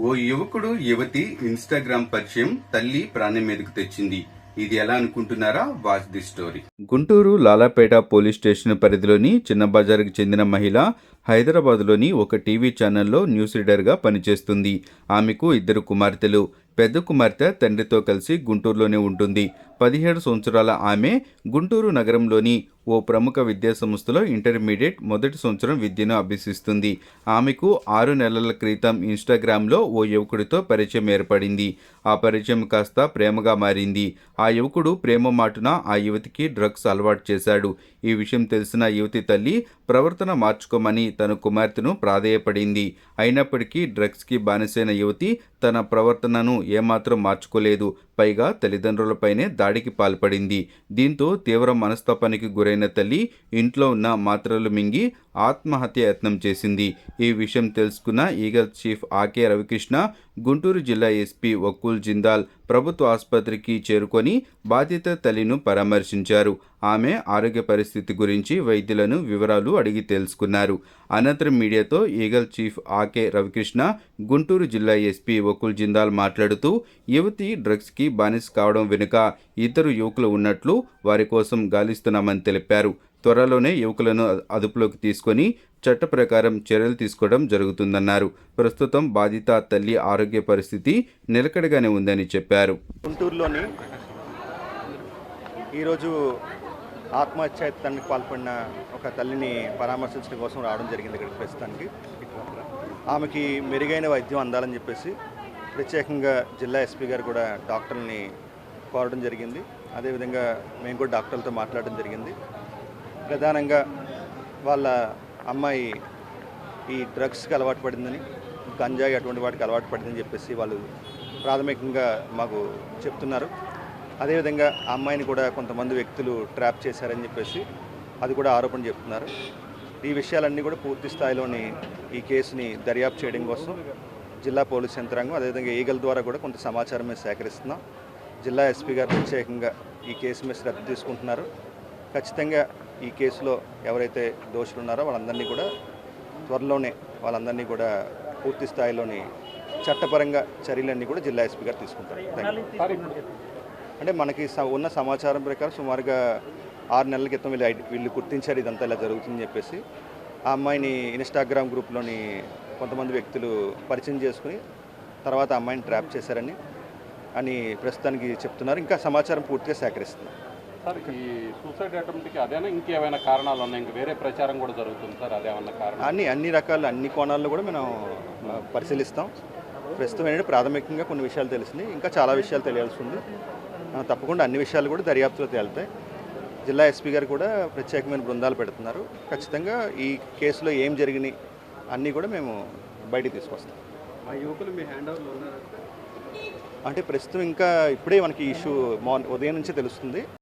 ఓ యువకుడు యువతి ఇన్స్టాగ్రామ్ పరిచయం తల్లి ప్రాణం మీదకు తెచ్చింది. ఇది ఎలా అనుకుంటున్నారా? Watch the story. Guntur Lalapet police station పరిధిలోని చిన్న బజార్కి చెందిన మహిళ హైదరాబాద్లోని ఒక టీవీ ఛానల్లో న్యూస్ రీడర్గా పనిచేస్తుంది. ఆమెకు ఇద్దరు కుమార్తెలు. పెద్ద కుమార్తె తండ్రితో కలిసి గుంటూరులోనే ఉంటుంది. పదిహేడు సంవత్సరాల ఆమె గుంటూరు నగరంలోని ఓ ప్రముఖ విద్యా సంస్థలో ఇంటర్మీడియట్ మొదటి సంవత్సరం విద్యను అభ్యసిస్తుంది. ఆమెకు ఆరు నెలల క్రితం ఇన్స్టాగ్రామ్లో ఓ యువకుడితో పరిచయం ఏర్పడింది. ఆ పరిచయం కాస్త ప్రేమగా మారింది. ఆ యువకుడు ప్రేమ మాటున ఆ యువతికి డ్రగ్స్ అలవాటు చేశాడు. ఈ విషయం తెలిసిన యువతి తల్లి ప్రవర్తన మార్చుకోమని తన కుమార్తెను ప్రాధేయపడింది. అయినప్పటికీ డ్రగ్స్కి బానిసైన యువతి తన ప్రవర్తనను ఏమాత్రం మార్చుకోలేదు. పైగా తల్లిదండ్రులపైనే దాడికి పాల్పడింది. దీంతో తీవ్ర మనస్తాపానికి గురైన తల్లి ఇంట్లో ఉన్న మాత్రలు మింగి ఆత్మహత్య యత్నం చేసింది. ఈ విషయం తెలుసుకున్న Eagle chief AK Ravikrishna Guntur జిల్లా ఎస్పీ వకుల్ జిందాల్ ప్రభుత్వ ఆసుపత్రికి చేరుకొని బాధిత తల్లిను పరామర్శించారు. ఆమె ఆరోగ్య పరిస్థితి గురించి వైద్యులను వివరాలు అడిగి తెలుసుకున్నారు. అనంతరం మీడియాతో Eagle chief AK Ravikrishna Guntur జిల్లా ఎస్పీ వకుల్ జిందాల్ మాట్లాడుతూ యువతి డ్రగ్స్కి బానిస కావడం వెనుక ఇద్దరు యువకులు ఉన్నట్లు వారి కోసం గాలిస్తున్నామని తెలిపారు. త్వరలోనే యువకులను అదుపులోకి తీసుకొని చట్ట ప్రకారం చర్యలు తీసుకోవడం జరుగుతుందన్నారు. ప్రస్తుతం బాధిత తల్లి ఆరోగ్య పరిస్థితి నిలకడగానే ఉందని చెప్పారు. గుంటూరులోని ఈరోజు ఆత్మహత్యాయత్నానికి పాల్పడిన ఒక తల్లిని పరామర్శించడం కోసం రావడం జరిగింది ఇక్కడికి ప్రస్తుతానికి. ఆమెకి మెరుగైన వైద్యం అందాలని చెప్పేసి ప్రత్యేకంగా జిల్లా ఎస్పీ గారు కూడా డాక్టర్ని కోరడం జరిగింది. అదేవిధంగా మేము కూడా డాక్టర్లతో మాట్లాడడం జరిగింది. ప్రధానంగా వాళ్ళ అమ్మాయి ఈ డ్రగ్స్కి అలవాటు పడిందని గంజాయి అటువంటి వాటికి అలవాటు పడిందని చెప్పేసి వాళ్ళు ప్రాథమికంగా మాకు చెప్తున్నారు. అదేవిధంగా ఆ అమ్మాయిని కూడా కొంతమంది వ్యక్తులు ట్రాప్ చేశారని చెప్పేసి అది కూడా ఆరోపణ చెప్తున్నారు. ఈ విషయాలన్నీ కూడా పూర్తి స్థాయిలోని ఈ కేసుని దర్యాప్తు చేయడం కోసం జిల్లా పోలీస్ యంత్రాంగం అదేవిధంగా ఈగల ద్వారా కూడా కొంత సమాచారం మేము సేకరిస్తున్నాం. జిల్లా ఎస్పీ గారు ప్రత్యేకంగా ఈ కేసు మీద శ్రద్ధ తీసుకుంటున్నారు. ఖచ్చితంగా ఈ కేసులో ఎవరైతే దోషులు ఉన్నారో వాళ్ళందరినీ కూడా త్వరలోనే వాళ్ళందరినీ కూడా పూర్తి స్థాయిలోని చట్టపరంగా చర్యలన్నీ కూడా జిల్లా ఎస్పీ గారు తీసుకుంటారు. అంటే మనకి స- ఉన్న సమాచారం ప్రకారం సుమారుగా ఆరు నెలల క్రితం వీళ్ళు ఐడి- వీళ్ళు గుర్తించారు ఇదంతా ఇలా జరుగుతుందని చెప్పేసి ఆ అమ్మాయిని ఇన్స్టాగ్రామ్ గ్రూప్లోని కొంతమంది వ్యక్తులు పరిచయం చేసుకుని తర్వాత అమ్మాయిని ట్రాప్ చేశారని అని ప్రస్తుతానికి చెప్తున్నారు. ఇంకా సమాచారం పూర్తిగా సేకరిస్తున్నారు. సార్ ఈ సూసైడ్ అటెంప్ట్కి అదేనా ఇంకేమైనా కారణాలు ఉన్నాయి? ఇంక వేరే ప్రచారం కూడా జరుగుతుంది సార్ అదేమన్నా కారణం? అన్ని అన్ని రకాల అన్ని కోణాల్లో కూడా మనం పరిశీలిస్తాం. ప్రస్తుతం ఏంటంటే ప్రాథమికంగా కొన్ని విషయాలు తెలిసినాయి. ఇంకా చాలా విషయాలు తెలియాల్సి ఉంది. తప్పకుండా అన్ని విషయాలు కూడా దర్యాప్తులో తేలుతాయి. జిల్లా ఎస్పీ గారు కూడా ప్రత్యేకమైన బృందాలు పెడుతున్నారు. ఖచ్చితంగా ఈ కేసులో ఏం జరిగినాయి అన్నీ కూడా మేము బయటికి తీసుకొస్తాం. అంటే ప్రస్తుతం ఇంకా ఇప్పుడే మనకి ఇష్యూ మార్నింగ్ ఉదయం నుంచే తెలుస్తుంది.